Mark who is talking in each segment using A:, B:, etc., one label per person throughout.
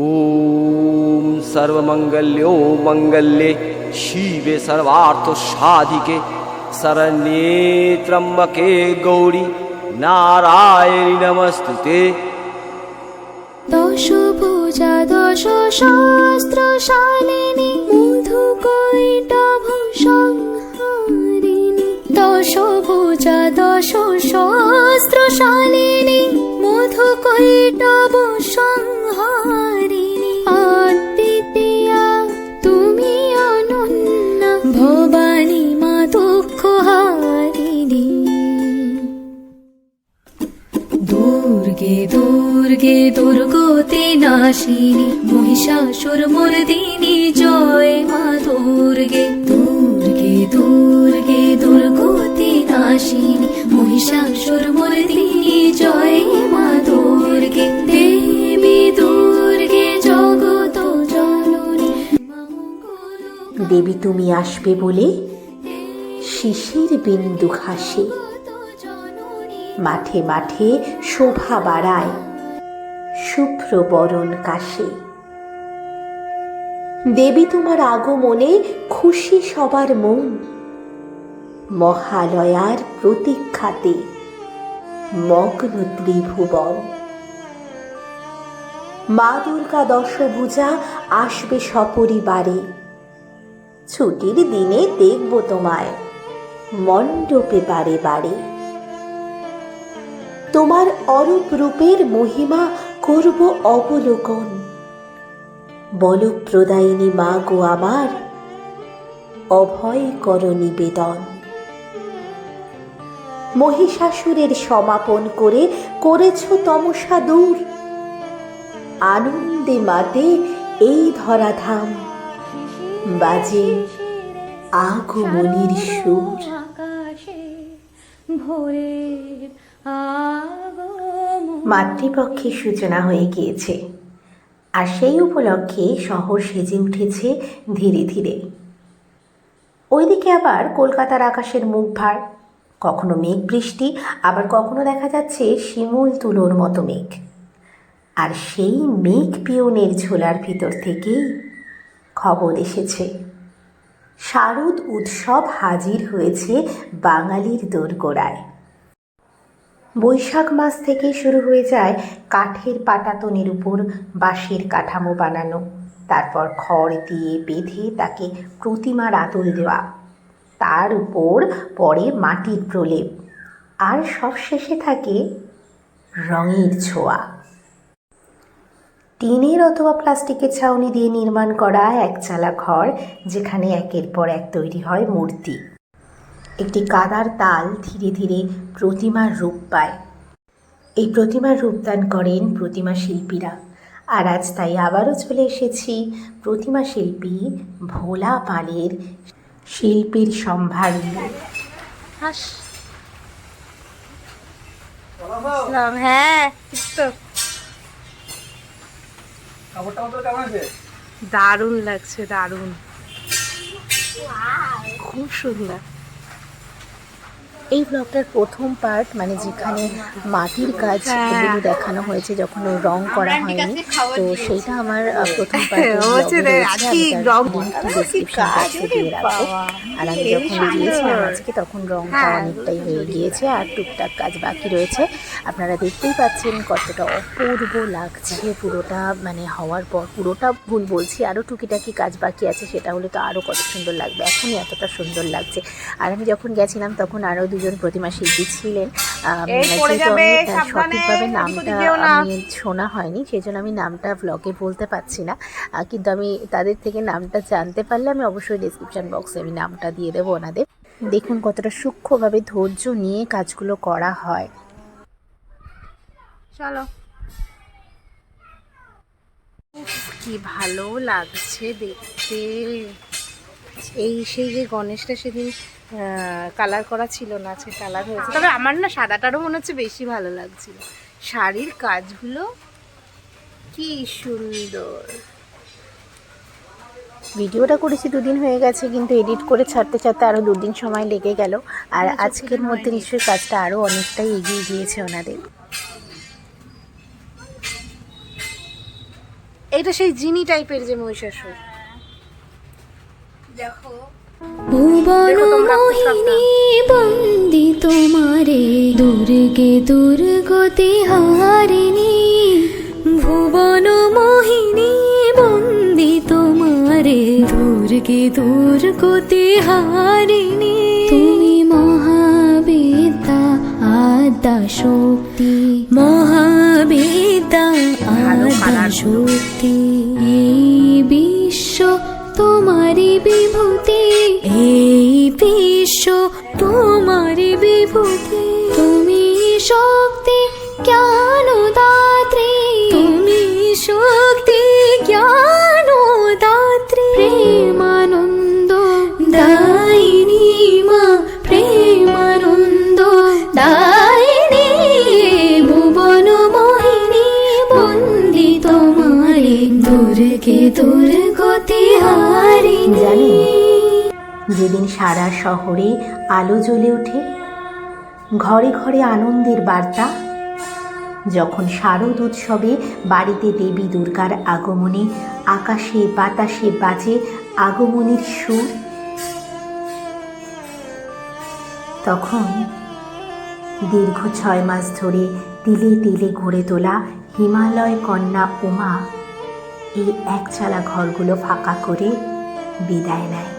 A: ॐ सर्वमङ्गल्यो मङ्गल्ये शिवे सर्वार्थसाधिके शरण्ये त्र्यम्बके गौरी नारायणि नमस्तु ते
B: দশ পূজা দশ শাস্ত্রশালিনী মধু কৈটভ সংহারিণী দশ পূজা দশ শাস্ত্রশালিনী দুর্গে দুর্গে দুর্গতি নাশিনী মহিষাসুর মর্দিনী জয় মা দুর্গে। দুর্গে দুর্গে দুর্গতি নাশিনী মহিষাসুর মর্দিনী জয় মা দুর্গে। দেবী দুর্গে, জগত জননী
C: দেবী তুমি আসবে বলে শিশির বিন্দু ঘাসে মাঠে মাঠে শোভা বাড়ায় শুভ্র বরণ কাশে। দেবী তোমার আগমনে খুশি সবার মন। মহালয়ার প্রতীক্ষাতে মগ্ন ত্রিভুবন। মা দুর্গা দশভুজা আসবে সপরিবারে। ছুটির দিনে দেখব তোমায় মণ্ডপে বারে বারে। তোমার অরূপ রূপের মহিমা করব অবলোকন। বল প্রদায়িনী মা গো আমার, অভয় কর নিবেদন। মহিষাসুরের সমাপন করে করেছ তমসা দূর। আনন্দে মাতে এই ধরাধাম। বাজে আগমনির সুর।
B: আগমন
C: মাতৃপক্ষের সূচনা হয়ে গিয়েছে, আর সেই উপলক্ষে শহর সেজে উঠেছে ধীরে ধীরে। ওইদিকে আবার কলকাতার আকাশের মুখ ভার, কখনো মেঘ বৃষ্টি, আবার কখনো দেখা যাচ্ছে শিমুল তুলোর মতো মেঘ। আর সেই মেঘ পিয়নের ঝোলার ভিতর থেকেই খবর এসেছে। শারদ উৎসব হাজির হয়েছে বাঙালির দোরগোড়ায়। বৈশাখ মাস থেকে শুরু হয়ে যায় কাঠের পাটাতনের উপর বাঁশের কাঠামো বানানো। তারপর খড় দিয়ে বেঁধে তাকে প্রতিমার আদল দেওয়া। তার উপর পরে মাটির প্রলেপ। আর সবশেষে থাকে রঙের ছোঁয়া। টিনের অথবা প্লাস্টিকের ছাউনি দিয়ে নির্মাণ করা একচালা ঘর, যেখানে একের পর এক তৈরি হয় মূর্তি। কাদার তাল ধীরে ধীরে প্রতিমার রূপ পায়। এই প্রতিমার রূপদান করেন প্রতিমা শিল্পীরা। আর আজ তাই আবারও চলে এসেছি প্রতিমা শিল্পী ভোলা পালের শিল্পীর সম্ভার নিয়ে।
D: হ্যাঁ দারুণ লাগছে দারুণ। খুব সুন্দর।
C: এই ব্লগটার প্রথম পার্ট মানে যেখানে মাটির কাজ
D: হ্যাঁ।
C: এগুলো দেখানো হয়েছে যখন রং করা হয়নি তো সেইটা আমার প্রথম পার্ট। আর আমি যখন গিয়েছিলাম আজকে তখন রংটা
D: হ্যাঁ।
C: অনেকটাই হয়ে গিয়েছে আর টুকটাক কাজ বাকি রয়েছে আপনারা দেখতেই পাচ্ছেন কতটা অপূর্ব লাগছে পুরোটা মানে হওয়ার পর পুরোটা ভুল বলছি আরও টুকিটাকি কাজ বাকি আছে সেটা হলে তো আরও কত সুন্দর লাগবে এখনই এতটা সুন্দর লাগছে আর আমি যখন গেছিলাম তখন আরও দুজন প্রতিমা শিল্পী ছিলেন।
D: সাবধানে,
C: সঠিকভাবে নামটা। আমি শোনা হয়নি সেই জন্য আমি নামটা ব্লগে বলতে পারছি না। কিন্তু আমি তাদের থেকে নামটা জানতে পারলে আমি অবশ্যই ডিসক্রিপশন বক্সে আমি নামটা দিয়ে দেবো ওনাদের। দেখুন কতটা সূক্ষ্মভাবে ধৈর্য নিয়ে কাজগুলো করা হয়।
D: চলো। কি ভালো লাগছে দেখতে। এই সেই যে গণেশটা সেদিন কালার করা ছিল না আজকে কালার হয়েছে। তবে আমার না সাদাটারও মনে হচ্ছে বেশি ভালো লাগছিল। শাড়ির কাজগুলো কি সুন্দর।
C: ভিডিওটা করেছি দুদিন হয়ে গেছে কিন্তু এডিট করে ছাড়তে ছাড়তে আরও দুদিন সময় লেগে গেল। আর আজকের মধ্যে নিশ্চয়ই কাজটা আরও অনেকটাই এগিয়ে গিয়েছে ওনাদের।
D: এটা সেই জিনি টাইপের যে মহিষাসুর। দেখো।
B: মোহিনী বন্দি তোমারে দুর্গে দুর্গতি হারিণী। ভুবন মোহিনী বন্দি তোমারে দুর্গে দুর্গতি হারিণী। তুমি মহাবিদ্যা আদা শক্তি মহাবিদ্যা
D: আদা
B: শক্তি।
C: যেদিন সারা শহরে আলো জ্বলে ওঠে, ঘরে ঘরে আনন্দের বার্তা। যখন শারদ উৎসবে বাড়িতে দেবী দুর্গার আগমনে আকাশে বাতাসে বাজে আগমনের সুর, তখন দীর্ঘ ছয় মাস ধরে তিলে তিলে ঘুরে তোলা হিমালয় কন্যা উমা এই একচালা ঘরগুলো ফাঁকা করে বিদায় নেয়।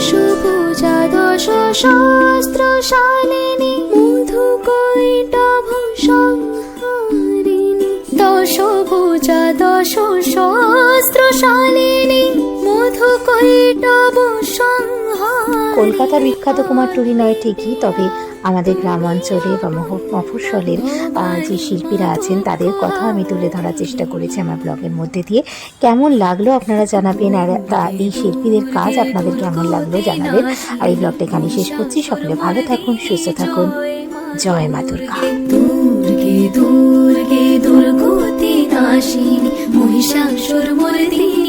B: দশ পূজা দশ শাস্ত্র শালিনী মধু কৈটভ সংহারিণী দশ পূজা দশ শাস্ত্র শালিনী মধু কৈটভ
C: কলকাতার বিখ্যাত কুমারটুলি নয় ঠিকই, তবে আমাদের গ্রাম অঞ্চলে বা মফস্বলের যে শিল্পীরা আছেন, তাদের কথা আমি তুলে ধরার চেষ্টা করেছি আমার ব্লগের মধ্যে দিয়ে। কেমন লাগল আপনারা জানাবেন, আর তা, এই শিল্পীদের কাজ আপনাদের কেমন লাগল জানাবেন। আর এই ব্লগটা এখানে শেষ করছি, সকলে ভালো থাকুন, সুস্থ থাকুন। জয় মা দুর্গা।
B: দুর্গে দুর্গে দুর্গতি নাশিনী মহিষাসুর মর্দিনী